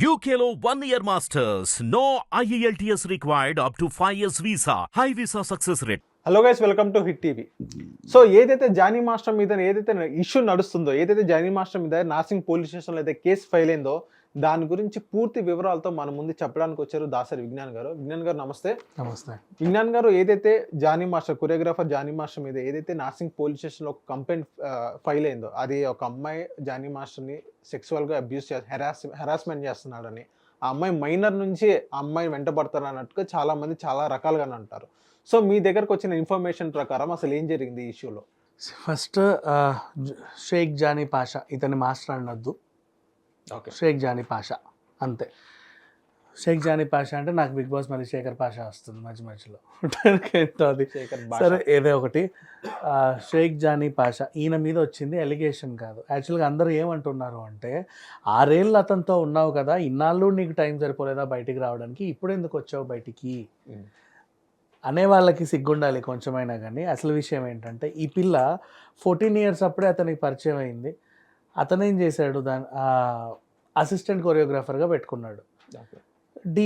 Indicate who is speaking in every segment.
Speaker 1: యూకేలో one year masters no E IELTS required up to 5 years visa. High visa success rate.
Speaker 2: Hello guys welcome to hit TV so ఏదైతే Johnny master మీద ఏదైతే issue నడుస్తుందో ఏదైతే Johnny master మీద Narsingi police స్టేషన్లో అయితే case file అయిందో దాని గురించి పూర్తి వివరాలతో మన ముందు చెప్పడానికి వచ్చారు దాసరి విజ్ఞాన్ గారు. విజ్ఞాన్ గారు నమస్తే.
Speaker 3: నమస్తే.
Speaker 2: విజ్ఞాన్ గారు ఏదైతే Jani master choreographer Jani master మీద ఏదైతే నాసింగ్ పోలీస్ స్టేషన్లో ఒక కంప్లైంట్ ఫైల్ అయిందో అది ఒక అమ్మాయి జానీ మాస్టర్ని సెక్సువల్గా అబ్యూస్ చే హెరాస్ హెరాస్మెంట్ చేస్తున్నాడని ఆ అమ్మాయి మైనర్ నుంచి ఆ అమ్మాయి వెంటబడతారు అన్నట్టుగా చాలా మంది చాలా రకాలుగా అంటారు. సో మీ దగ్గరకు వచ్చిన ఇన్ఫర్మేషన్ ప్రకారం అసలు ఏం జరిగింది ఈ ఇష్యూలో
Speaker 3: ఫస్ట్ షేక్ జానీ పాషా ఇతని మాస్టర్ అనొద్దు. షేక్ జానీ పాషా అంతే. షేక్ జానీ పాషా అంటే నాకు బిగ్ బాస్ మరి శేఖర్ పాషా వస్తుంది మధ్య మధ్యలో. అది. సరే ఏదో ఒకటి. షేక్ జానీ పాషా ఈయన మీద వచ్చింది ఎలిగేషన్ కాదు. యాక్చువల్గా అందరూ ఏమంటున్నారు అంటే ఆరేళ్ళు అతనితో ఉన్నావు కదా ఇన్నాళ్ళు నీకు టైం సరిపోలేదా బయటికి రావడానికి? ఇప్పుడు ఎందుకు వచ్చావు బయటికి? అనే వాళ్ళకి సిగ్గుండాలి కొంచెమైనా కానీ. అసలు విషయం ఏంటంటే ఈ పిల్ల ఫోర్టీన్ ఇయర్స్ అప్పుడే అతనికి పరిచయం అయింది. అతను ఏం చేశాడు? దాని అసిస్టెంట్ కొరియోగ్రాఫర్గా పెట్టుకున్నాడు. డీ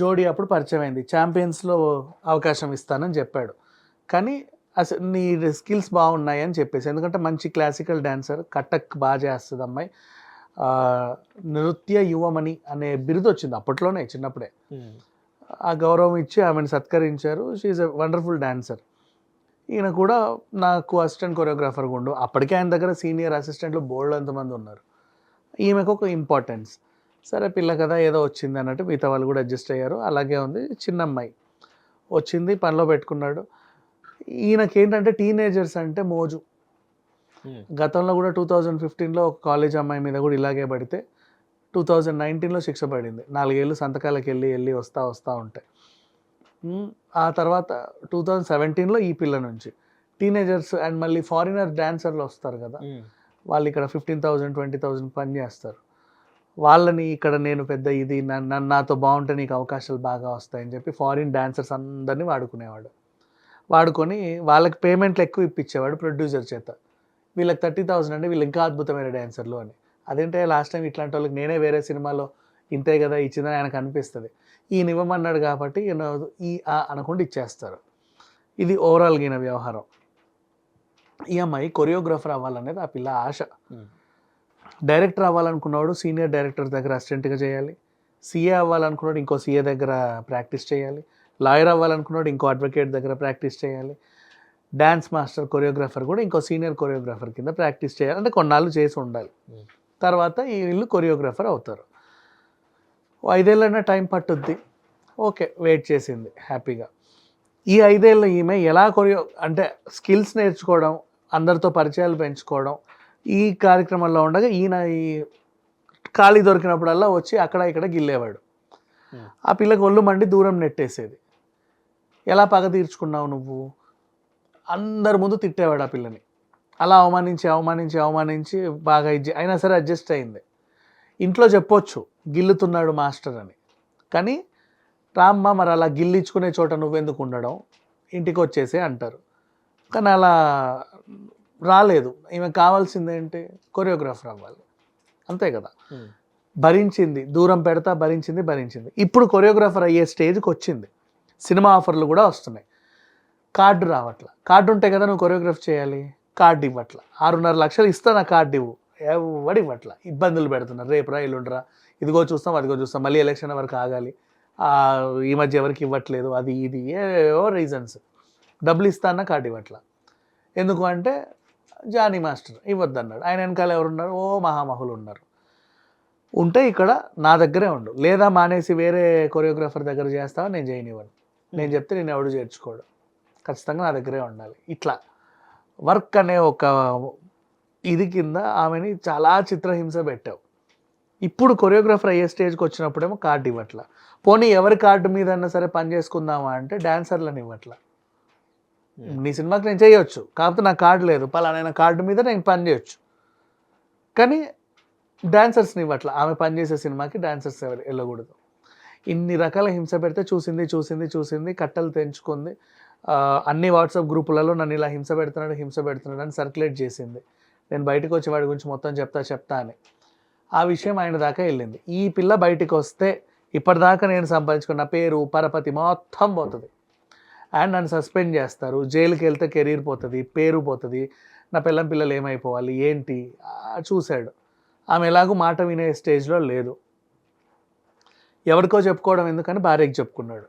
Speaker 3: జోడీ అప్పుడు పరిచయం అయింది ఛాంపియన్స్లో అవకాశం ఇస్తానని చెప్పాడు. కానీ అసలు నీ స్కిల్స్ బాగున్నాయి అని చెప్పేసి ఎందుకంటే మంచి క్లాసికల్ డాన్సర్ కట్టక్ బాగా చేస్తుంది అమ్మాయి. నృత్య యువమణి అనే బిరుదు వచ్చింది అప్పట్లోనే చిన్నప్పుడే. ఆ గౌరవం ఇచ్చి ఆమెను సత్కరించారు. షీఈ్ ఎ వండర్ఫుల్ డాన్సర్ ఈయన కూడా నాకు అసిస్టెంట్ కొరియోగ్రాఫర్గా ఉండు అప్పటికే ఆయన దగ్గర సీనియర్ అసిస్టెంట్లు బోల్డ్ ఎంతమంది ఉన్నారు. ఈమెకు ఒక ఇంపార్టెన్స్ సరే పిల్ల కదా ఏదో వచ్చింది అన్నట్టు మిగతా వాళ్ళు కూడా అడ్జస్ట్ అయ్యారు. అలాగే ఉంది చిన్న అమ్మాయి వచ్చింది పనిలో పెట్టుకున్నాడు. ఈయనకి ఏంటంటే టీనేజర్స్ అంటే మోజు. గతంలో కూడా టూ థౌజండ్ ఫిఫ్టీన్లో ఒక కాలేజ్ అమ్మాయి మీద కూడా ఇలాగే పడితే టూ థౌజండ్ నైన్టీన్లో శిక్ష పడింది. నాలుగేళ్ళు సంతకాలకు వెళ్ళి వెళ్ళి వస్తూ వస్తూ ఉంటాయి ఉమ్, ఆ తర్వాత టూ థౌజండ్ సెవెంటీన్లో ఈ పిల్ల నుంచి. టీనేజర్స్ అండ్ మళ్ళీ ఫారినర్ డాన్సర్లు వస్తారు కదా. వాళ్ళు ఇక్కడ ఫిఫ్టీన్ థౌజండ్ ట్వంటీ థౌజండ్ పని చేస్తారు. వాళ్ళని ఇక్కడ నేను పెద్ద ఇది నన్ను నన్ను నాతో బాగుంటే నీకు అవకాశాలు బాగా వస్తాయని చెప్పి ఫారిన్ డాన్సర్స్ అందరినీ వాడుకునేవాడు. వాడుకొని వాళ్ళకి పేమెంట్లు ఎక్కువ ఇప్పించేవాడు ప్రొడ్యూసర్ చేత. వీళ్ళకి థర్టీ థౌసండ్ అంటే వీళ్ళు ఇంకా అద్భుతమైన డాన్సర్లు అని. అదేంటే లాస్ట్ టైం ఇట్లాంటి వాళ్ళకి నేనే వేరే సినిమాలో ఇంతే కదా ఇచ్చిందని ఆయనకు అనిపిస్తుంది. ఈయన ఇవ్వమన్నాడు కాబట్టి ఈయన ఈ ఆ అనకుండా ఇచ్చేస్తారు. ఇది ఓవరాల్గా ఈయన వ్యవహారం. ఈ అమ్మాయి కొరియోగ్రాఫర్ అవ్వాలనేది ఆ పిల్ల ఆశ. డైరెక్టర్ అవ్వాలనుకున్నవాడు సీనియర్ డైరెక్టర్ దగ్గర అసిస్టెంట్గా చేయాలి. సీఏ అవ్వాలనుకున్నాడు ఇంకో సీఏ దగ్గర ప్రాక్టీస్ చేయాలి. లాయర్ అవ్వాలనుకున్నాడు ఇంకో అడ్వకేట్ దగ్గర ప్రాక్టీస్ చేయాలి. డ్యాన్స్ మాస్టర్ కొరియోగ్రాఫర్ కూడా ఇంకో సీనియర్ కొరియోగ్రాఫర్ కింద ప్రాక్టీస్ చేయాలి. అంటే కొన్నాళ్ళు చేసి ఉండాలి. తర్వాత ఈ వీళ్ళు కొరియోగ్రాఫర్ అవుతారు. ఐదేళ్ళైనా టైం పట్టుద్ది. ఓకే వెయిట్ చేసింది హ్యాపీగా. ఈ ఐదేళ్ళు ఈమె ఎలా కొరియో అంటే స్కిల్స్ నేర్చుకోవడం అందరితో పరిచయాలు పెంచుకోవడం ఈ కార్యక్రమంలో ఉండగా ఈయన ఈ ఖాళీ దొరికినప్పుడల్లా వచ్చి అక్కడ ఇక్కడ గిల్లేవాడు. ఆ పిల్లకి ఒళ్ళు మండి దూరం నెట్టేసేది. ఎలా పగ తీర్చుకున్నావు నువ్వు? అందరి ముందు తిట్టేవాడు ఆ పిల్లని. అలా అవమానించి అవమానించి అవమానించి బాగా అయినా సరే అడ్జస్ట్ అయింది. ఇంట్లో చెప్పొచ్చు గిల్లుతున్నాడు మాస్టర్ అని. కానీ రామ్మ మరి అలా గిల్లించుకునే చోట నువ్వెందుకు ఉండడం? ఇంటికి వచ్చేసి అంటారు. కానీ అలా రాలేదు. ఈమె కావాల్సింది ఏంటి కొరియోగ్రాఫర్ అవ్వాలి. అంతే కదా. భరించింది. దూరం పెడతా భరించింది భరించింది. ఇప్పుడు కొరియోగ్రాఫర్ అయ్యే స్టేజ్కి వచ్చింది సినిమా ఆఫర్లు కూడా వస్తున్నాయి. కార్డు రావట్లా. కార్డు ఉంటే కదా నువ్వు కొరియోగ్రాఫ్ చేయాలి? కార్డు ఇవ్వట్లా ఆరున్నర లక్షలు ఇస్తా నా కార్డు ఇవ్వు ఎవడి పట్ల? ఇబ్బందులు పెడుతున్నారు. రేపు రా ఇదిగో చూస్తాం అదిగో చూస్తాం. మళ్ళీ ఎలక్షన్ వరకు ఆగాలి. ఈ మధ్య ఎవరికి ఇవ్వట్లేదు అది ఇది ఏవో రీజన్స్. డబ్బులు ఇస్తానా కార్డు ఎందుకు అంటే జానీ మాస్టర్ ఇవ్వద్దన్నాడు. ఆయన వెనకాల ఎవరున్నారు? ఓ మహామహులు ఉన్నారు. ఉంటే ఇక్కడ నా దగ్గరే ఉండు. లేదా మానేసి వేరే కొరియోగ్రాఫర్ దగ్గర చేస్తావా? నేను చేయనివ్వను. నేను చెప్తే నేను ఎవడు చేర్చుకోడు. ఖచ్చితంగా నా దగ్గరే ఉండాలి. ఇట్లా. వర్క్ అనే ఒక ఇది కింద ఆమెని చాలా చిత్రహింస పెట్టావు. ఇప్పుడు కొరియోగ్రాఫర్ అయ్యే స్టేజ్కి వచ్చినప్పుడేమో కార్డు ఇవ్వట్లా. పోనీ ఎవరి కార్డు మీద అయినా సరే పని చేసుకుందామా అంటే డాన్సర్లను ఇవ్వట్లా. నీ సినిమాకి నేను చేయొచ్చు. కాకపోతే నా కార్డు లేదు. పలానా కార్డు మీద నేను పని చేయొచ్చు. కానీ డాన్సర్స్ని ఇవ్వట్లా. ఆమె పనిచేసే సినిమాకి డాన్సర్స్ ఎవరు వెళ్ళకూడదు. ఇన్ని రకాల హింస పెడితే చూసింది చూసింది చూసింది కట్టలు తెంచుకుంది. అన్ని వాట్సాప్ గ్రూపులలో నన్ను ఇలా హింస పెడుతున్నాడు హింస పెడుతున్నాడు అని సర్క్యులేట్ చేసింది. నేను బయటకు వచ్చి వాడి గురించి మొత్తం చెప్తా చెప్తా అని. ఆ విషయం ఆయన దాకా వెళ్ళింది. ఈ పిల్ల బయటికి వస్తే ఇప్పటిదాకా నేను సంపాదించుకున్న పేరు పరపతి మొత్తం పోతుంది. అండ్ నన్ను సస్పెండ్ చేస్తారు. జైలుకి వెళ్తే కెరీర్ పోతుంది పేరు పోతుంది. నా పిల్లం పిల్లలు ఏమైపోవాలి ఏంటి? చూశాడు. ఆమె ఎలాగూ మాట వినే స్టేజ్లో లేదు. ఎవరికో చెప్పుకోవడం ఎందుకని భార్యకి చెప్పుకున్నాడు.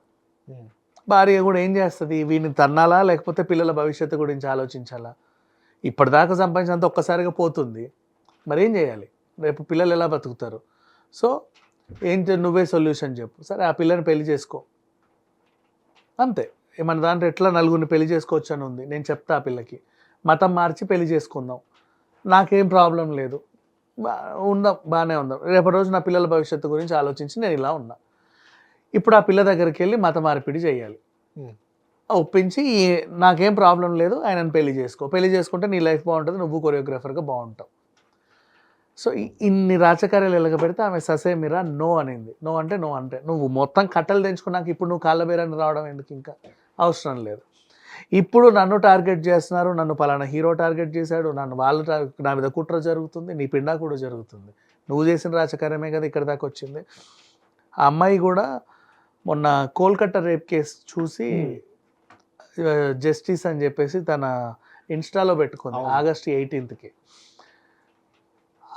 Speaker 3: భార్య కూడా ఏం చేస్తుంది? వీడిని తన్నాలా? లేకపోతే పిల్లల భవిష్యత్తు గురించి ఆలోచించాలా? ఇప్పటిదాకా సంపాదించినంత ఒక్కసారిగా పోతుంది. మరి ఏం చేయాలి? రేపు పిల్లలు ఎలా బతుకుతారు? సో ఏం నువ్వే సొల్యూషన్ చెప్పు. సరే ఆ పిల్లని పెళ్ళి చేసుకో. అంతే. మన దాంట్లో ఎట్లా నలుగురిని పెళ్ళి చేసుకోవచ్చు అని ఉంది. నేను చెప్తా ఆ పిల్లకి. మతం మార్చి పెళ్ళి చేసుకుందాం. నాకేం ప్రాబ్లం లేదు. బా- ఉందాం బాగానే ఉందాం. రేపటి రోజు నా పిల్లల భవిష్యత్తు గురించి ఆలోచించి నేను ఇలా ఉన్నా. ఇప్పుడు ఆ పిల్ల దగ్గరికి వెళ్ళి మత మార్పిడి చేయాలి. ఒప్పించి నాకేం ప్రాబ్లం లేదు ఆయనను పెళ్ళి చేసుకో. పెళ్ళి చేసుకుంటే నీ లైఫ్ బాగుంటుంది నువ్వు కొరియోగ్రాఫర్గా బాగుంటావు. సో ఇన్ని రాచకార్యాలు ఎలాగ పెడితే ఆమె ససేమిరా? నో అనింది. నో అంటే నో అంటే. నువ్వు మొత్తం కట్టలు తెంచుకున్నాక ఇప్పుడు నువ్వు కాళ్ళ రావడం ఎందుకు ఇంకా? అవసరం లేదు. ఇప్పుడు నన్ను టార్గెట్ చేస్తున్నారు నన్ను పలానా హీరో టార్గెట్ చేశాడు నన్ను వాళ్ళు నా మీద కుట్ర జరుగుతుంది నీ పిండా కూడా జరుగుతుంది. నువ్వు చేసిన రాచకార్యమే కదా ఇక్కడ దాకా వచ్చింది. ఆ అమ్మాయి కూడా మొన్న కోల్కట్ట రేప్ కేసు చూసి జస్టిస్ అని చెప్పేసి తన ఇన్స్టాలో పెట్టుకుంది. ఆగస్ట్ ఎయిటీన్త్కి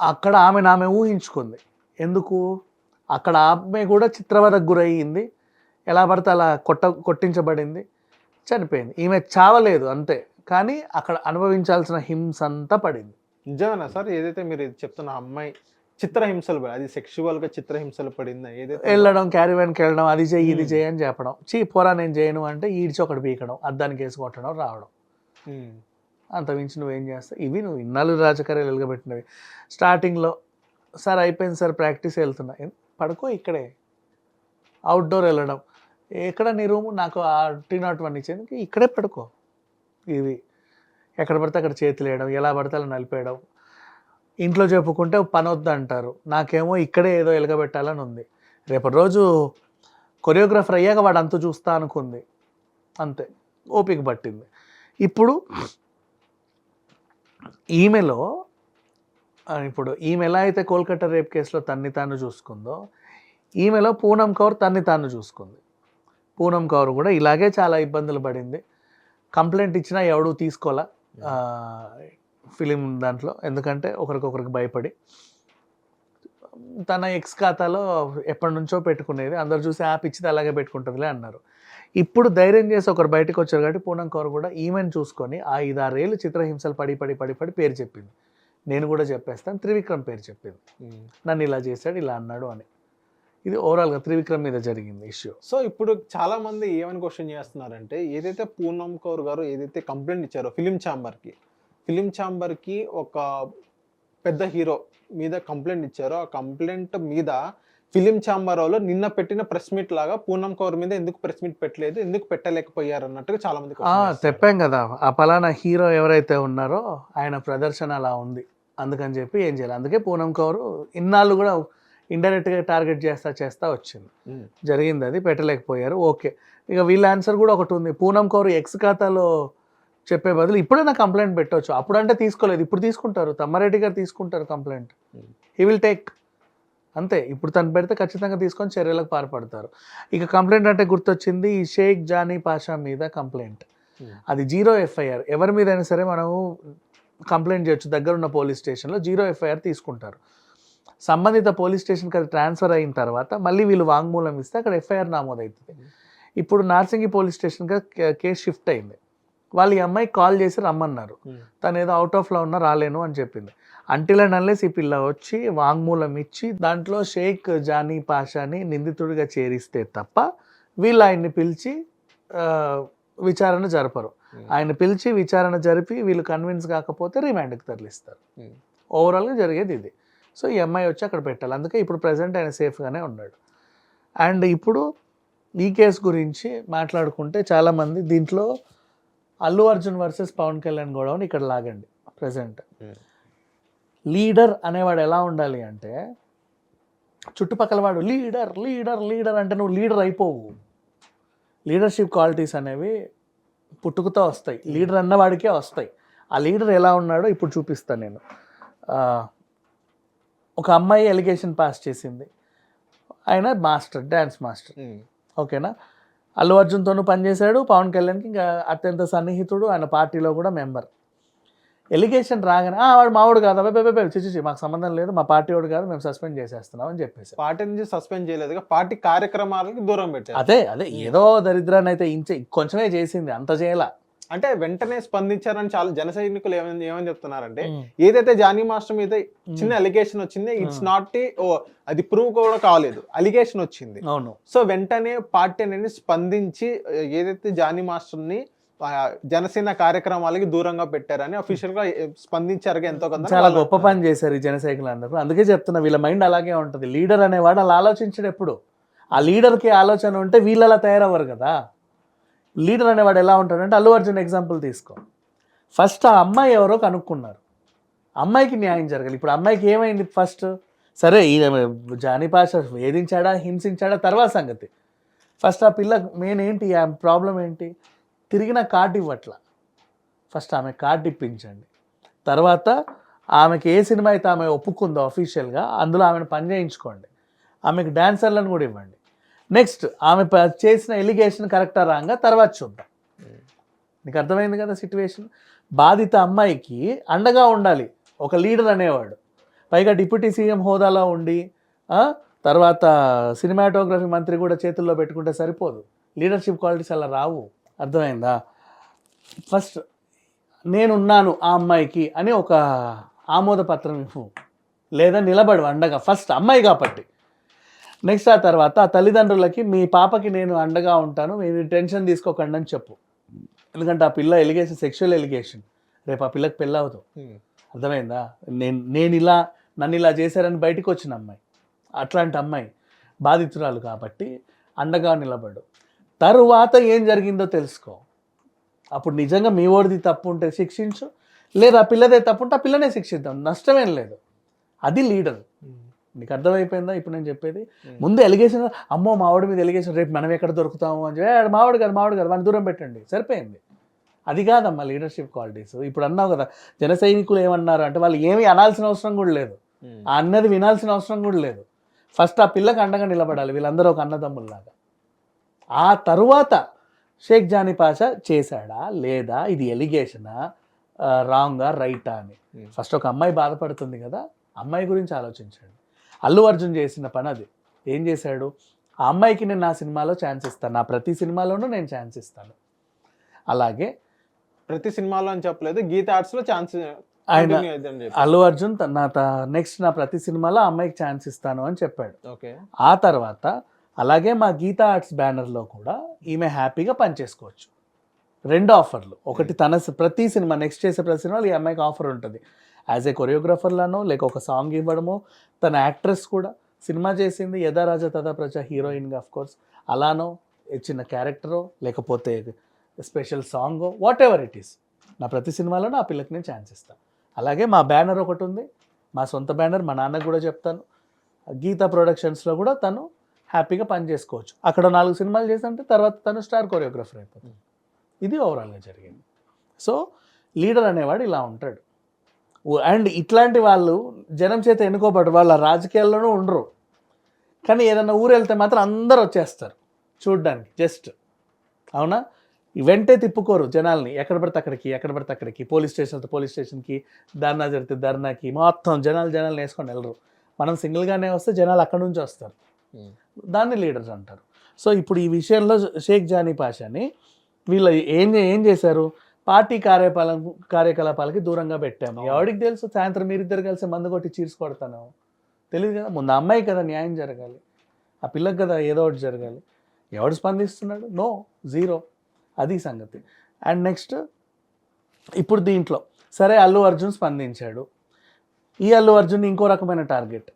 Speaker 3: అక్కడ ఆమె ఆమె ఊహించుకుంది. ఎందుకు? అక్కడ ఆమె కూడా చిత్రవదకు గురయ్యింది. ఎలా పడితే అలా కొట్ట కొట్టించబడింది. చనిపోయింది. ఈమె చావలేదు అంతే. కానీ అక్కడ అనుభవించాల్సిన హింస అంతా పడింది.
Speaker 2: నిజమేనా సార్? ఏదైతే మీరు చెప్తున్న అమ్మాయి చిత్రహింసలు పడి అది సెక్షువల్గా చిత్రహింసలు పడిందా? ఏదైతే
Speaker 3: వెళ్ళడం క్యారీవన్కి వెళ్ళడం అది చెయ్యి ఇది. చెయ్యి అని చెప్పడం. చీ పోరా నేను చేయను అంటే ఈడ్చి ఒకటి పీకడం అద్దానికి వేసి కొట్టడం రావడం. అంత మించి నువ్వేం చేస్తావు? ఇవి నువ్వు ఇన్నాళ్ళు రాజకీయాలు వెలుగబెట్టినవి. స్టార్టింగ్లో సార్ అయిపోయింది సార్ ప్రాక్టీస్ వెళ్తున్నా? పడుకో ఇక్కడే. అవుట్డోర్ వెళ్ళడం. ఎక్కడ నీ రూము? నాకు ఆ టీ నాట్ వన్ ఇచ్చేందుకు. ఇక్కడే పడుకో. ఇవి. ఎక్కడ పడితే అక్కడ చేతులు వేయడం ఎలా పడితే అలా నలిపేయడం. ఇంట్లో చెప్పుకుంటే పని వద్దు అంటారు నాకేమో ఇక్కడే ఏదో ఎలగబెట్టాలని ఉంది. రేపటి రోజు కొరియోగ్రాఫర్ అయ్యాక వాడు అంత చూస్తా అనుకుంది. అంతే. ఓపిక పట్టింది. ఇప్పుడు ఈమెలో ఇప్పుడు ఈమె ఎలా అయితే కోల్కతా రేప్ కేసులో తన్ని తాను చూసుకుందో ఈమెలో పూనం కౌర్ తన్ని తాను చూసుకుంది. పూనం కౌర్ కూడా ఇలాగే చాలా ఇబ్బందులు పడింది. కంప్లైంట్ ఇచ్చినా ఎవడు తీసుకోలే. ఫిలిం దాంట్లో. ఎందుకంటే ఒకరికొకరికి భయపడి. తన ఎక్స్ ఖాతాలో ఎప్పటి నుంచో పెట్టుకునేది. అందరు చూసి యాప్ ఇచ్చితే అలాగే పెట్టుకుంటుందిలే అన్నారు. ఇప్పుడు ధైర్యం చేసి ఒకరు బయటకు వచ్చారు కాబట్టి పూనం కౌర్ కూడా ఈమెను చూసుకొని ఆ ఐదారేళ్ళు చిత్రహింసలు పడి పడి పడి పడి పేరు చెప్పింది. నేను కూడా చెప్పేస్తాను. త్రివిక్రమ్ పేరు చెప్పింది. నన్ను ఇలా చేశాడు ఇలా అన్నాడు అని. ఇది ఓవరాల్గా త్రివిక్రమ్ మీద జరిగింది ఇష్యూ.
Speaker 2: సో ఇప్పుడు చాలా మంది ఏమని క్వశ్చన్ చేస్తున్నారంటే ఏదైతే పూనం కౌర్ గారు ఏదైతే కంప్లైంట్ ఇచ్చారో ఫిలిం ఛాంబర్కి ఫిలిం ఛాంబర్కి ఒక పెద్ద హీరో మీద కంప్లైంట్ ఇచ్చారో. ఆ కంప్లైంట్ మీద ఫిలిం ఛాంబర్ వాళ్ళు నిన్న పెట్టిన ప్రెస్ మీట్ లాగా పూనం కౌర్ మీద ఎందుకు ప్రెస్ మీట్ పెట్టలేదు ఎందుకు పెట్టలేకపోయారు అన్నట్టుగా చాలా మంది.
Speaker 3: చెప్పాం కదా ఆ పలానా హీరో ఎవరైతే ఉన్నారో ఆయన ప్రదర్శన అలా ఉంది. అందుకని చెప్పి ఏం చేయాలి? అందుకే పూనం కౌరు ఇన్నాళ్ళు కూడా ఇండైరెక్ట్గా టార్గెట్ చేస్తా చేస్తా వచ్చింది. జరిగింది అది పెట్టలేకపోయారు. ఓకే. ఇక వీళ్ళ ఆన్సర్ కూడా ఒకటి ఉంది. పూనం కౌరు ఎక్స్ ఖాతాలో చెప్పే బదులు ఇప్పుడైనా కంప్లైంట్ పెట్టవచ్చు అప్పుడంటే తీసుకోలేదు. ఇప్పుడు తీసుకుంటారు. తమ్మారెడ్డి గారు తీసుకుంటారు కంప్లైంట్ హీ విల్ టేక్ అంతే. ఇప్పుడు తను పెడితే ఖచ్చితంగా తీసుకొని చర్యలకు పాల్పడతారు. ఇక కంప్లైంట్ అంటే గుర్తొచ్చింది ఈ షేక్ జానీ పాషా మీద కంప్లైంట్ అది జీరో ఎఫ్ఐఆర్. ఎవరి మీద అయినా సరే మనము కంప్లైంట్ చేయొచ్చు. దగ్గరున్న పోలీస్ స్టేషన్లో జీరో ఎఫ్ఐఆర్ తీసుకుంటారు. సంబంధిత పోలీస్ స్టేషన్కి అది ట్రాన్స్ఫర్ అయిన తర్వాత మళ్ళీ వీళ్ళు వాంగ్మూలం ఇస్తే అక్కడ ఎఫ్ఐఆర్ నమోదవుతుంది. ఇప్పుడు నార్సింగి పోలీస్ స్టేషన్గా కేసు షిఫ్ట్ అయింది. వాళ్ళు ఈ అమ్మాయి కాల్ చేసి రమ్మన్నారు. తను ఏదో అవుట్ ఆఫ్లో ఉన్నా రాలేను అని చెప్పింది. అంటిల్ అండ్ అన్లెస్ ఈ పిల్ల వచ్చి వాంగ్మూలం ఇచ్చి దాంట్లో షేక్ జానీ పాషాని నిందితుడిగా చేరిస్తే తప్ప వీళ్ళు ఆయన్ని పిలిచి విచారణ జరపరు. ఆయన పిలిచి విచారణ జరిపి వీళ్ళు కన్విన్స్ కాకపోతే రిమాండ్కి తరలిస్తారు. ఓవరాల్గా జరిగేది ఇది. సో ఈ అమ్మాయి వచ్చి అక్కడ పెట్టాలి. అందుకే ఇప్పుడు ప్రజెంట్ ఆయన సేఫ్గానే ఉన్నాడు. అండ్ ఇప్పుడు ఈ కేసు గురించి మాట్లాడుకుంటే చాలామంది దీంట్లో అల్లు అర్జున్ వర్సెస్ పవన్ కళ్యాణ్ గొడవని ఇక్కడ లాగండి ప్రజెంట్
Speaker 2: Hmm.
Speaker 3: లీడర్ అనేవాడు ఎలా ఉండాలి అంటే చుట్టుపక్కల వాడు లీడర్ లీడర్ లీడర్ అంటే నువ్వు లీడర్ అయిపోవు. లీడర్షిప్ క్వాలిటీస్ అనేవి పుట్టుకతో వస్తాయి. లీడర్ అన్నవాడికే వస్తాయి. ఆ లీడర్ ఎలా ఉన్నాడో ఇప్పుడు చూపిస్తాను నేను. ఒక అమ్మాయి ఎలిగేషన్ పాస్ చేసింది. ఆయన మాస్టర్ డ్యాన్స్ మాస్టర్.
Speaker 2: ఉమ్.
Speaker 3: ఓకేనా? అల్లు అర్జున్తోనూ పనిచేశాడు. పవన్ కళ్యాణ్కి ఇంకా అత్యంత సన్నిహితుడు. ఆయన పార్టీలో కూడా మెంబర్. ఎలిగేషన్ రాగానే "ఆ, వాడు మావాడు కాదు. అబ్బాయి చిచి మాకు సంబంధం లేదు. మా పార్టీ వాడు కాదు. మేము సస్పెండ్ చేసేస్తున్నాం అని చెప్పేసి
Speaker 2: పార్టీ నుంచి సస్పెండ్ చేయలేదు. పార్టీ కార్యక్రమాలకి దూరం పెట్టారు.
Speaker 3: అదే అదే ఏదో దరిద్రాన్ని అయితే ఇంచే కొంచెమే చేసింది. అంత చేయాల?
Speaker 2: అంటే వెంటనే స్పందించారని చాలా జన సైనికులు ఏమని ఏమని చెప్తున్నారంటే ఏదైతే జానీ మాస్టర్ మీద చిన్న అలిగేషన్ వచ్చింది ఇట్స్. నాట్ ఓ అది ప్రూవ్ కూడా కాలేదు. అలిగేషన్ వచ్చింది.
Speaker 3: అవును.
Speaker 2: సో వెంటనే పార్టీ అనేది స్పందించి ఏదైతే జానీ మాస్టర్ని ఆ, జనసేన కార్యక్రమాలకి దూరంగా పెట్టారని అఫీషియల్గా స్పందించారు ఎంతో కొంత.
Speaker 3: చాలా గొప్ప పని చేశారు ఈ జనసైకులు అందరూ. అందుకే చెప్తున్నా వీళ్ళ మైండ్ అలాగే ఉంటుంది. లీడర్ అనేవాడు అలా ఆలోచించడు ఎప్పుడు. ఆ లీడర్కి ఆలోచన ఉంటే వీళ్ళు అలా తయారవ్వరు కదా. లీడర్ అనేవాడు ఎలా ఉంటాడంటే అల్లు అర్జున్ ఎగ్జాంపుల్ తీసుకో. ఫస్ట్ ఆ అమ్మాయి ఎవరో కనుక్కున్నారు. అమ్మాయికి న్యాయం జరగాలి. ఇప్పుడు అమ్మాయికి ఏమైంది ఫస్ట్ సరే ఈయన జానీ పాష వేధించాడా హింసించాడా తర్వాత సంగతి. ఫస్ట్ ఆ పిల్ల మెయిన్ ఏంటి ఆ ప్రాబ్లం ఏంటి? తిరిగిన కార్డు ఇవ్వట్ల. ఫస్ట్ ఆమె కార్డు ఇప్పించండి. తర్వాత ఆమెకి ఏ సినిమా అయితే ఆమె ఒప్పుకుందో అఫీషియల్గా అందులో ఆమెను పని చేయించుకోండి. ఆమెకు డాన్సర్లను కూడా ఇవ్వండి. నెక్స్ట్ ఆమె ప- చేసిన ఎలిగేషన్ కరెక్టా రాంగా తర్వాత చూద్దాం. నీకు అర్థమైంది కదా సిట్యువేషన్ బాధిత అమ్మాయికి అండగా ఉండాలి. ఒక లీడర్ అనేవాడు. పైగా డిప్యూటీ సీఎం హోదాలో ఉండి తర్వాత సినిమాటోగ్రఫీ మంత్రి కూడా చేతుల్లో పెట్టుకుంటే సరిపోదు. లీడర్షిప్ క్వాలిటీస్ అలా రావు. అర్థమైందా? ఫస్ట్ నేనున్నాను ఆ అమ్మాయికి అని ఒక ఆమోద పత్రం ఇవ్వు. లేదా నిలబడు అండగా. ఫస్ట్ అమ్మాయి కాబట్టి. నెక్స్ట్ ఆ తర్వాత ఆ తల్లిదండ్రులకి మీ పాపకి నేను అండగా ఉంటాను మీరు టెన్షన్ తీసుకోకండి అని చెప్పు. ఎందుకంటే ఆ పిల్ల ఎలిగేషన్ సెక్షువల్ ఎలిగేషన్. రేపు ఆ పిల్లకి పెళ్ళి అవుతావు
Speaker 2: Hmm.
Speaker 3: అర్థమైందా? నేను నేను ఇలా నన్ను ఇలా చేశారని బయటకు వచ్చిన అమ్మాయి. అట్లాంటి అమ్మాయి. బాధితురాలు కాబట్టి అండగా నిలబడు. తరువాత ఏం జరిగిందో తెలుసుకో. అప్పుడు నిజంగా మీ ఓడిది తప్పు ఉంటే శిక్షించు. లేదా ఆ పిల్లదే తప్పు ఉంటే ఆ పిల్లనే శిక్షిద్దాం. నష్టమేం లేదు. అది లీడర్. నీకు అర్థమైపోయిందా? ఇప్పుడు నేను చెప్పేది. ముందు ఎలిగేషన్ అమ్మో మావాడి మీద ఎలిగేషన్ రేపు మనం ఎక్కడ దొరుకుతాము అని చెప్పి "ఏ, ఆడు మావాడు కాదు మావాడు కాదు వాడిని దూరం పెట్టండి. సరిపోయింది. అది కాదమ్మా లీడర్షిప్ క్వాలిటీస్ ఇప్పుడు అన్నావు కదా జన సైనికులు ఏమన్నారు అంటే వాళ్ళు ఏమీ అనాల్సిన అవసరం కూడా లేదు. ఆ అన్నది వినాల్సిన అవసరం కూడా లేదు. ఫస్ట్ ఆ పిల్లకి అండగా నిలబడాలి వీళ్ళందరూ ఒక అన్నదమ్ముల్లాగా. ఆ తరువాత షేక్ జానీ పాషా చేశాడా? లేదా? ఇది ఎలిగేషనా రాంగా రైటా అని. ఫస్ట్ ఒక అమ్మాయి బాధపడుతుంది కదా అమ్మాయి గురించి ఆలోచించండి. అల్లు అర్జున్ చేసిన పని అది. ఏం చేశాడు? ఆ అమ్మాయికి నేను నా సినిమాలో ఛాన్స్ ఇస్తాను. నా ప్రతి సినిమాలోనూ నేను ఛాన్స్ ఇస్తాను. అలాగే
Speaker 2: ప్రతి సినిమాలో అని చెప్పలేదు గీత ఆర్ట్స్లో ఛాన్స్
Speaker 3: ఆయన అల్లు అర్జున్ త- నా నెక్స్ట్ నా ప్రతి సినిమాలో అమ్మాయికి ఛాన్స్ ఇస్తాను అని చెప్పాడు.
Speaker 2: ఓకే.
Speaker 3: ఆ తర్వాత అలాగే మా గీతా ఆర్ట్స్ బ్యానర్లో కూడా ఈమె హ్యాపీగా పనిచేసుకోవచ్చు. రెండు ఆఫర్లు ఒకటి తన ప్రతి సినిమా నెక్స్ట్ చేసే ప్రతి సినిమాలో ఈ అమ్మాయికి ఆఫర్ ఉంటుంది. యాజ్ ఏ కొరియోగ్రాఫర్లానో లేక ఒక సాంగ్ ఇవ్వడమో తన యాక్ట్రెస్ కూడా సినిమా చేసింది యథారాజా తథా ప్రజ హీరోయిన్గా కోర్స్ అలానో ఇచ్చిన చిన్న క్యారెక్టరో లేకపోతే స్పెషల్ సాంగో వాట్ ఎవర్ ఇట్ ఈస్ నా ప్రతి సినిమాలో నా పిల్లకి నేను ఛాన్స్ ఇస్తాను అలాగే మా బ్యానర్ ఒకటి ఉంది. మా సొంత బ్యానర్ మా నాన్నకు కూడా చెప్తాను. గీతా ప్రొడక్షన్స్లో కూడా తను హ్యాపీగా పని చేసుకోవచ్చు. అక్కడ నాలుగు సినిమాలు చేసంటే తర్వాత తను స్టార్ కొరియోగ్రాఫర్ అయిపోతుంది ఇది ఓవరాల్గా జరిగింది. సో లీడర్ అనేవాడు ఇలా ఉంటాడు. అండ్ ఇట్లాంటి వాళ్ళు జనం చేత ఎన్నుకోబడ్డ వాళ్ళ రాజకీయాల్లోనూ ఉండరు. కానీ ఏదైనా ఊరు వెళ్తే మాత్రం అందరు వచ్చేస్తారు చూడ్డానికి జస్ట్. అవునా? వెంటే తిప్పుకోరు జనాల్ని. ఎక్కడ పడితే అక్కడికి ఎక్కడ పడితే అక్కడికి. పోలీస్ స్టేషన్ పోలీస్ స్టేషన్కి ధర్నా జరిగితే ధర్నాకి మొత్తం జనాలు జనాలు వేసుకొని వెళ్ళరు మనం సింగిల్గానే వస్తే జనాలు అక్కడ నుంచి వస్తారు. దాన్ని లీడర్స్ అంటారు. సో ఇప్పుడు ఈ విషయంలో షేక్ జానీ పాషాని వీళ్ళు ఏం ఏం చేశారు? పార్టీ కార్యపాల కార్యకలాపాలకి దూరంగా పెట్టాము. ఎవరికి తెలుసు సాయంత్రం మీరిద్దరు కలిసి మందు కొట్టి చీర్స్ కొడతాను. తెలియదు కదా ముందు అమ్మాయి కదా న్యాయం జరగాలి. ఆ పిల్లకి కదా ఏదో ఒకటి జరగాలి. ఎవడు స్పందిస్తున్నాడు? No zero. అది సంగతి. అండ్ నెక్స్ట్ ఇప్పుడు దీంట్లో సరే అల్లు అర్జున్ స్పందించాడు. ఈ అల్లు అర్జున్ ఇంకో రకమైన టార్గెట్.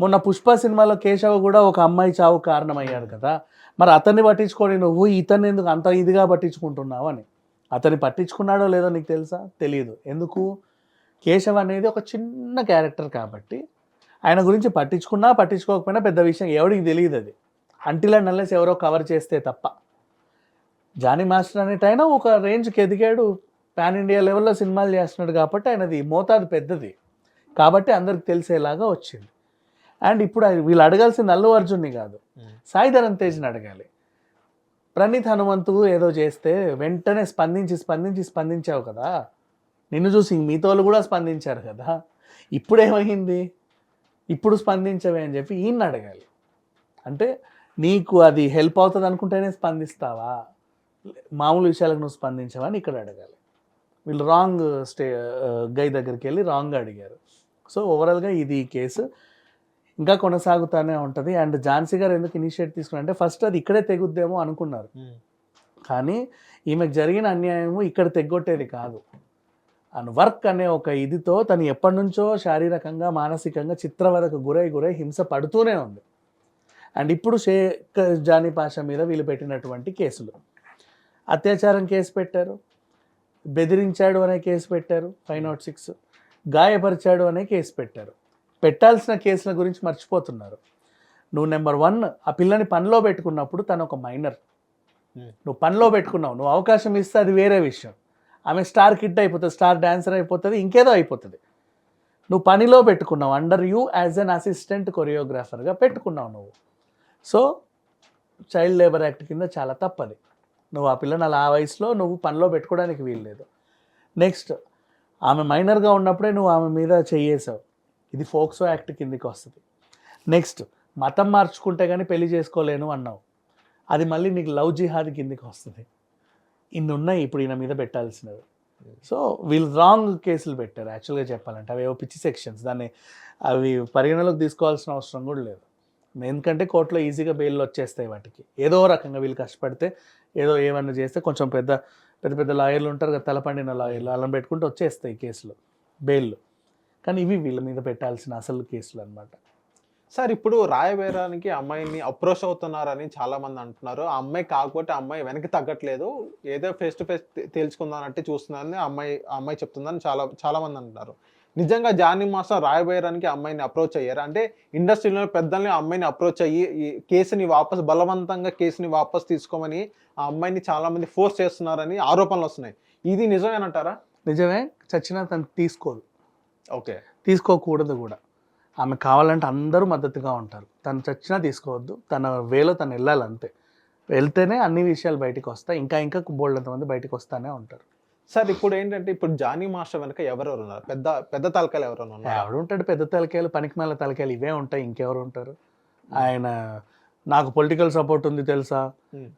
Speaker 3: మొన్న పుష్ప సినిమాలో కేశవ కూడా ఒక అమ్మాయి చావు కారణమయ్యాడు కదా. మరి అతన్ని పట్టించుకొని నువ్వు ఇతన్ని ఎందుకు అంత ఇదిగా పట్టించుకుంటున్నావు అని. అతన్ని పట్టించుకున్నాడో లేదో నీకు తెలుసా? తెలియదు ఎందుకు? కేశవ్ అనేది ఒక చిన్న క్యారెక్టర్ కాబట్టి ఆయన గురించి పట్టించుకున్నా పట్టించుకోకపోయినా పెద్ద విషయం ఎవడికి తెలియదు అది. అంటిల్ అన్లెస్ ఎవరో కవర్ చేస్తే తప్ప. జానీ మాస్టర్ అనేట ఆయన ఒక రేంజ్కి ఎదిగాడు. పాన్ ఇండియా లెవెల్లో సినిమాలు చేస్తున్నాడు కాబట్టి ఆయనది మోతాదు పెద్దది. కాబట్టి అందరికి తెలిసేలాగా వచ్చింది. అండ్ ఇప్పుడు వీళ్ళు అడగాల్సింది అల్లు అర్జున్ని కాదు. సాయి ధరమ్ తేజ్ని అడగాలి. ప్రణీత్ హనుమంతు ఏదో చేస్తే వెంటనే స్పందించి స్పందించి స్పందించావు కదా. నిన్ను చూసి మీతో వాళ్ళు కూడా స్పందించారు కదా. ఇప్పుడు ఏమైంది ఇప్పుడు స్పందించవే అని చెప్పి ఈయన్ని అడగాలి. అంటే నీకు అది హెల్ప్ అవుతుంది అనుకుంటేనే స్పందిస్తావా? మామూలు విషయాలకు నువ్వు స్పందించవా అని ఇక్కడ అడగాలి. వీళ్ళు రాంగ్ స్టే గై దగ్గరికి వెళ్ళి రాంగ్గా అడిగారు. సో ఓవరాల్గా ఇది కేసు ఇంకా కొనసాగుతూనే ఉంటుంది. అండ్ ఝాన్సీ గారు ఎందుకు ఇనిషియేట్ తీసుకున్నారు అంటే ఫస్ట్ అది ఇక్కడే తెగుద్దేమో అనుకున్నారు. కానీ ఈమెకు జరిగిన అన్యాయము ఇక్కడ తెగ్గొట్టేది కాదు. అండ్ వర్క్ అనే ఒక ఇదితో తను ఎప్పటి నుంచో శారీరకంగా మానసికంగా చిత్రవదకు గురై గురై హింస పడుతూనే ఉంది. అండ్ ఇప్పుడు షేక్ జానీ పాషా మీద వీళ్ళు పెట్టినటువంటి కేసులు. అత్యాచారం కేసు పెట్టారు. బెదిరించాడు అనే కేసు పెట్టారు. Five not six. గాయపరిచాడు అనే కేసు పెట్టారు. పెట్టాల్సిన కేసుల గురించి మర్చిపోతున్నారు. నువ్వు నెంబర్ వన్ ఆ పిల్లని పనిలో పెట్టుకున్నప్పుడు తను ఒక మైనర్. నువ్వు పనిలో పెట్టుకున్నావు నువ్వు అవకాశం ఇస్తే అది వేరే విషయం. ఆమె స్టార్ కిడ్ అయిపోతుంది స్టార్ డాన్సర్ అయిపోతుంది ఇంకేదో అయిపోతుంది. నువ్వు పనిలో పెట్టుకున్నావు under you as an assistant కొరియోగ్రాఫర్గా పెట్టుకున్నావు నువ్వు. సో చైల్డ్ లేబర్ యాక్ట్ కింద చాలా తప్పది. నువ్వు ఆ పిల్లని అలా ఆ వయసులో నువ్వు పనిలో పెట్టుకోవడానికి వీల్లేదు. నెక్స్ట్ ఆమె మైనర్గా ఉన్నప్పుడే నువ్వు ఆమె మీద చెయ్యేసావు ఇది ఫోక్సో యాక్ట్ కిందికి వస్తుంది. నెక్స్ట్ మతం మార్చుకుంటే కానీ పెళ్ళి చేసుకోలేను అన్నావు. అది మళ్ళీ నీకు లవ్ జిహాద్ కిందికి వస్తుంది. ఇన్ని ఉన్నాయి ఇప్పుడు ఈయన మీద పెట్టాల్సినవి సో వీళ్ళు రాంగ్ కేసులు పెట్టారు. యాక్చువల్గా చెప్పాలంటే అవి ఏవో పిచ్చి సెక్షన్స్. దాన్ని అవి పరిగణలోకి తీసుకోవాల్సిన అవసరం కూడా లేదు. ఎందుకంటే కోర్టులో ఈజీగా బెయిల్ వచ్చేస్తాయి వాటికి. ఏదో రకంగా వీళ్ళు కష్టపడితే ఏదో ఏమన్నా చేస్తే కొంచెం పెద్ద పెద్ద పెద్ద లాయర్లు ఉంటారు కదా తలపండిన లాయర్లు అలా పెట్టుకుంటే వచ్చేస్తాయి కేసులు. బెయిల్ కానీ ఇవి వీళ్ళ మీద పెట్టాల్సిన అసలు కేసులు అనమాట
Speaker 2: సార్ ఇప్పుడు రాయబేరానికి అమ్మాయిని అప్రోచ్ అవుతున్నారని చాలా మంది అంటున్నారు. ఆ అమ్మాయి కాకపోతే ఆ అమ్మాయి వెనక్కి తగ్గట్లేదు. ఏదో ఫేస్ టు ఫేస్ తేల్చుకుందానంటే చూస్తున్నానని ఆ అమ్మాయి అమ్మాయి చెప్తుందని చాలా చాలా మంది అంటున్నారు. నిజంగా జానీ మాస్టర్ రాయబేరానికి అమ్మాయిని అప్రోచ్ అయ్యారు? అంటే ఇండస్ట్రీలో పెద్దల్ని ఆ అమ్మాయిని అప్రోచ్ అయ్యి ఈ కేసుని వాపస్ బలవంతంగా కేసుని వాపస్ తీసుకోమని ఆ అమ్మాయిని చాలా మంది ఫోర్స్ చేస్తున్నారని ఆరోపణలు వస్తున్నాయి. ఇది నిజమేనంటారా?
Speaker 3: నిజమే. చచ్చినా తను తీసుకోదు.
Speaker 2: ఓకే.
Speaker 3: తీసుకోకూడదు కూడా. ఆమె కావాలంటే అందరూ మద్దతుగా ఉంటారు. తను చచ్చినా తీసుకోవద్దు. తన వేలో తను వెళ్ళాలి అంతే. వెళ్తేనే అన్ని విషయాలు బయటకు వస్తాయి. ఇంకా ఇంకా బోల్డ్ మంది బయటకు వస్తానే ఉంటారు.
Speaker 2: సార్ ఇప్పుడు ఏంటంటే ఇప్పుడు జానీ మాస్టర్ వెనక ఎవరెవరు ఉన్నారు? పెద్ద పెద్ద తలకాయలు ఎవరైనా ఉన్నారు?
Speaker 3: ఎవడు ఉంటాడు? పెద్ద తలకాయలు పనికిమాల తలకాయలు ఇవే ఉంటాయి. ఇంకెవరు ఉంటారు? ఆయన నాకు పొలిటికల్ సపోర్ట్ ఉంది తెలుసా.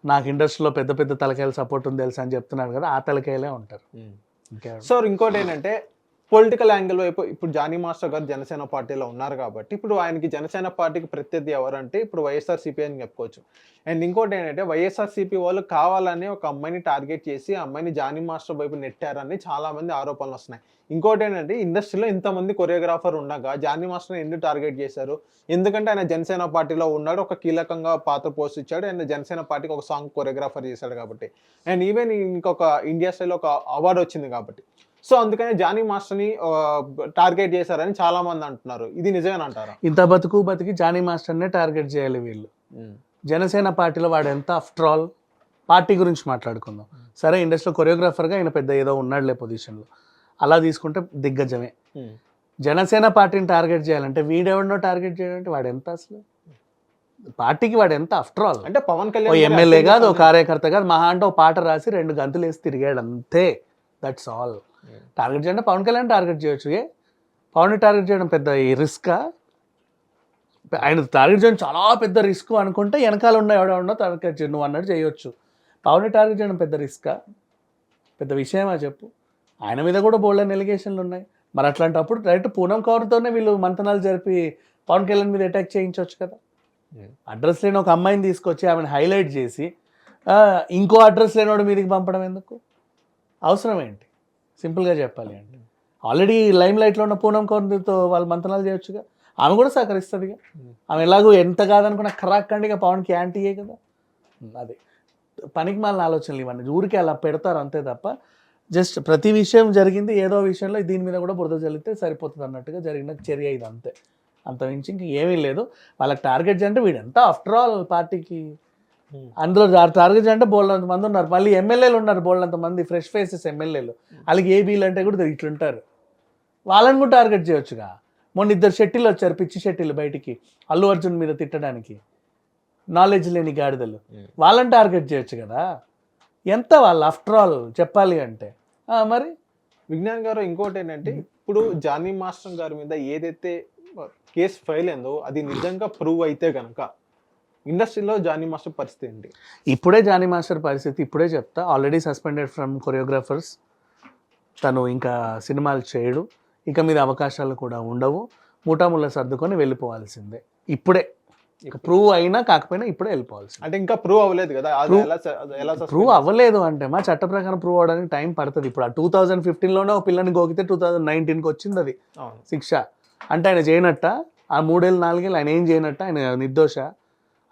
Speaker 3: నాకు ఇండస్ట్రీలో పెద్ద పెద్ద తలకాయల సపోర్ట్ ఉంది తెలుసా అని చెప్తున్నారు కదా ఆ తలకాయలే ఉంటారు. ఇంకెవరు
Speaker 2: సో ఇంకోటి ఏంటంటే పొలిటికల్ యాంగిల్ వైపు ఇప్పుడు జానీ మాస్టర్ గారు జనసేన పార్టీలో ఉన్నారు కాబట్టి ఇప్పుడు ఆయనకి జనసేన పార్టీకి ప్రత్యర్థి ఎవరంటే ఇప్పుడు వైఎస్ఆర్ సిపి అని చెప్పుకోవచ్చు. అండ్ ఇంకోటి ఏంటంటే వైఎస్ఆర్ సిపి వాళ్ళు కావాలని ఒక అమ్మాయిని టార్గెట్ చేసి ఆ అమ్మాయిని జానీ మాస్టర్ వైపు నెట్టారని చాలా మంది ఆరోపణలు వస్తున్నాయి. ఇంకోటి ఏంటంటే ఇండస్ట్రీలో ఇంతమంది కొరియోగ్రాఫర్ ఉండగా జానీ మాస్టర్ని ఎందుకు టార్గెట్ చేశారు? ఎందుకంటే ఆయన జనసేన పార్టీలో ఉన్నాడు ఒక కీలకంగా పాత్ర పోషించాడు అండ్ జనసేన పార్టీకి ఒక సాంగ్ కొరియోగ్రాఫర్ చేశాడు కాబట్టి. అండ్ ఈవెన్ ఇంకొక ఇండియా స్టైల్ ఒక అవార్డు వచ్చింది కాబట్టి. సో అందుకని జానీ మాస్టర్ని టార్గెట్ చేశారని చాలా మంది అంటున్నారు. ఇది నిజమేనా అంటారా?
Speaker 3: ఇంత బతుకు బతికి జానీ మాస్టర్నే టార్గెట్ చేయాలి వీళ్ళు. జనసేన పార్టీలో వాడు ఎంత ఆఫ్టర్ ఆల్ పార్టీ గురించి మాట్లాడుకుందాం. సరే ఇండస్ట్రీలో కొరియోగ్రాఫర్గా ఆయన పెద్ద ఏదో ఉన్నాడులే పొజిషన్లో అలా తీసుకుంటే దిగ్గజమే. జనసేన పార్టీని టార్గెట్ చేయాలంటే వీడెవడనో టార్గెట్ చేయాలంటే వాడు ఎంత అసలు? పార్టీకి వాడు ఎంత ఆఫ్టర్ ఆల్
Speaker 2: అంటే పవన్ కళ్యాణ్
Speaker 3: ఎమ్మెల్యే కాదు ఓ కార్యకర్త కాదు మహా అంటే ఓ పాట రాసి రెండు గంతులు వేసి తిరిగాడు అంతే దట్స్ ఆల్ టార్గెట్ చేయండి పవన్ కళ్యాణ్ టార్గెట్ చేయొచ్చు ఏ? పవన్ టార్గెట్ చేయడం పెద్ద రిస్కా ఆయన టార్గెట్ చేయడం చాలా పెద్ద రిస్క్ అనుకుంటే వెనకాల ఉన్న ఎవడెవడో టార్గెట్ చేయడం నువ్వు అన్నట్టు చేయొచ్చు. పవన్ టార్గెట్ చేయడం పెద్ద రిస్కా పెద్ద విషయమా చెప్పు? ఆయన మీద కూడా బోల్డెన్ ఎలిగేషన్లు ఉన్నాయి. మరి అట్లాంటప్పుడు డైరెక్ట్ పూనం కవర్తోనే వీళ్ళు మంతనాలు జరిపి పవన్ కళ్యాణ్ మీద అటాక్ చేయించవచ్చు కదా. అడ్రస్ లేని ఒక అమ్మాయిని తీసుకొచ్చి ఆమెను హైలైట్ చేసి ఇంకో అడ్రస్ లేనివాడు మీదికి పంపడం ఎందుకు? అవసరం ఏంటి? సింపుల్గా చెప్పాలి అండి ఆల్రెడీ లైమ్ లైట్లో ఉన్న పూనం కౌర్తో వాళ్ళు మంతనాలు చేయొచ్చుగా. ఆమె కూడా సహకరిస్తుందిగా. ఆమె ఎలాగో ఎంత కాదనుకున్న ఖరాక్కండిగా పవన్కి యాంటీయే కదా. అది. పనికి మాలిన ఆలోచనలు ఇవన్నీ. ఊరికే అలా పెడతారు అంతే తప్ప జస్ట్ ప్రతి విషయం జరిగింది ఏదో విషయంలో దీని మీద కూడా బురద చల్లితే సరిపోతుంది అన్నట్టుగా జరిగిన చర్య ఇది అంతే అంత మించి ఇంక ఏమీ లేదు. వాళ్ళకి టార్గెట్ అంటే వీడంతా ఆఫ్టర్ ఆల్ పార్టీకి అందులో టార్గెట్ అంటే బోల్డ్ మంది ఉన్నారు. మళ్ళీ ఎమ్మెల్యేలు ఉన్నారు బోల్డ్ మంది ఫ్రెష్ ఫేసెస్ ఎమ్మెల్యేలు వాళ్ళకి ఏ బీలు అంటే కూడా ఇట్లుంటారు వాళ్ళని కూడా టార్గెట్ చేయొచ్చుగా. మొన్న ఇద్దరు షెట్టిలు వచ్చారు పిచ్చి షెట్టిలు బయటికి. అల్లు అర్జున్ మీద తిట్టడానికి. నాలెడ్జ్ లేని గాడిదలు. వాళ్ళని టార్గెట్ చేయొచ్చు కదా. ఎంత వాళ్ళు ఆఫ్టర్ ఆల్ చెప్పాలి అంటే. ఆ, మరి?
Speaker 2: విజ్ఞాన్ గారు ఇంకోటి ఏంటంటే ఇప్పుడు జానీ మాస్టర్ గారి మీద ఏదైతే కేసు ఫైల్ అయిందో అది నిజంగా ప్రూవ్ అయితే గనక ఇండస్ట్రీలో జానీ మాస్టర్ పరిస్థితి ఏంటి?
Speaker 3: ఇప్పుడే జానీ మాస్టర్ పరిస్థితి ఇప్పుడే చెప్తా. ఆల్రెడీ సస్పెండెడ్ ఫ్రమ్ కొరియోగ్రాఫర్స్ తను ఇంకా సినిమాలు చేయడు. ఇక మీద అవకాశాలు కూడా ఉండవు. ముఠాముళ్ళ సర్దుకొని వెళ్ళిపోవాల్సిందే. ఇప్పుడే. ఇక ప్రూవ్ అయినా కాకపోయినా ఇప్పుడే వెళ్ళిపోవాల్సిందే.
Speaker 2: అంటే ఇంకా ప్రూవ్ అవ్వలేదు కదా?
Speaker 3: ప్రూవ్ అవ్వలేదు అంటే మా చట్ట ప్రకారం ప్రూవ్ అవడానికి టైం పడుతుంది. ఇప్పుడు ఆ టూ థౌజండ్ ఫిఫ్టీన్లోనే ఒక పిల్లని గోకితే టూ థౌజండ్ నైన్టీన్కి వచ్చింది అది. శిక్ష. అంటే ఆయన చేయనట్ట? ఆ మూడేళ్ళు నాలుగేళ్ళు ఆయన ఏం చేయనట్ట? ఆయన నిర్దోష.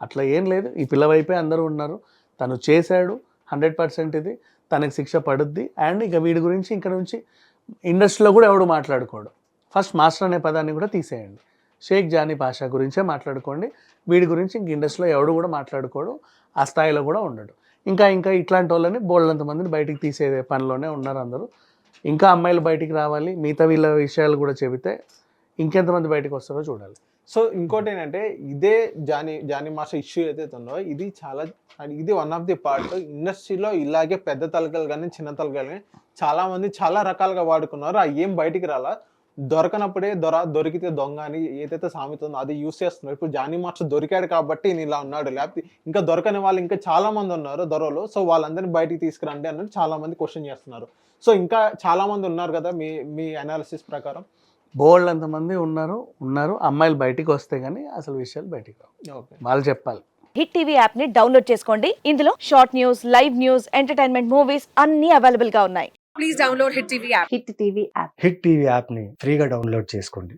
Speaker 3: అట్లా ఏం లేదు. ఈ పిల్లవైపే అందరూ ఉన్నారు. తను చేశాడు హండ్రెడ్ పర్సెంట్ ఇది. తనకి శిక్ష పడుద్ది. అండ్ ఇక వీడి గురించి ఇక్కడ నుంచి ఇండస్ట్రీలో కూడా ఎవడు మాట్లాడుకోడు. ఫస్ట్ మాస్టర్ అనే పదాన్ని కూడా తీసేయండి. షేక్ జానీ పాషా గురించే మాట్లాడుకోండి. వీడి గురించి ఇంక ఇండస్ట్రీలో ఎవడు కూడా మాట్లాడుకోడు. ఆ స్థాయిలో కూడా ఉండడు. ఇంకా ఇంకా ఇట్లాంటి వాళ్ళని బోల్డంత మందిని బయటికి తీసే పనిలోనే ఉన్నారు అందరూ. ఇంకా అమ్మాయిలు బయటికి రావాలి. మిగతా వీళ్ళ విషయాలు కూడా చెబితే ఇంకెంతమంది బయటకు వస్తారో చూడాలి.
Speaker 2: సో ఇంకోటి ఏంటంటే ఇదే జానీ జానీ మాస్టర్ ఇష్యూ ఏదైతే ఉందో ఇది చాలా ఇది వన్ ఆఫ్ ది పార్ట్ ఇండస్ట్రీలో ఇలాగే పెద్ద తలకలు కానీ చిన్న తలకలు కానీ చాలా మంది చాలా రకాలుగా వాడుకున్నారు. ఆ ఏం బయటికి రాలా. దొరకనప్పుడే దొర దొరికితే దొంగ అని ఏదైతే సామెత ఉందో అది యూస్ చేస్తున్నారు. ఇప్పుడు జానీ మాస్టర్ దొరికాడు కాబట్టి నేను ఇలా ఉన్నాడు. లేకపోతే ఇంకా దొరకని వాళ్ళు ఇంకా చాలా మంది ఉన్నారు దొరలు. సో వాళ్ళందరినీ బయటికి తీసుకురండి అన్నట్టు చాలా మంది క్వశ్చన్ చేస్తున్నారు. సో ఇంకా చాలా మంది ఉన్నారు కదా మీ మీ అనాలిసిస్ ప్రకారం.
Speaker 3: బోల్డ్ అంతమంది ఉన్నారు ఉన్నారు. అమ్మాయిలు బయటికి వస్తే కానీ అసలు విషయాలు బయటికి రావు.
Speaker 2: ఓకే.
Speaker 3: వాళ్ళు చెప్పాలి.
Speaker 4: హిట్ టీవీ యాప్ని డౌన్లోడ్ చేసుకోండి. ఇందులో short news live news entertainment movies అన్ని అవైలబుల్గా ఉన్నాయి.
Speaker 5: Please download Hit TV app.
Speaker 6: Hit TV app
Speaker 7: Hit TV యాప్ని ఫ్రీగా డౌన్లోడ్ చేసుకోండి.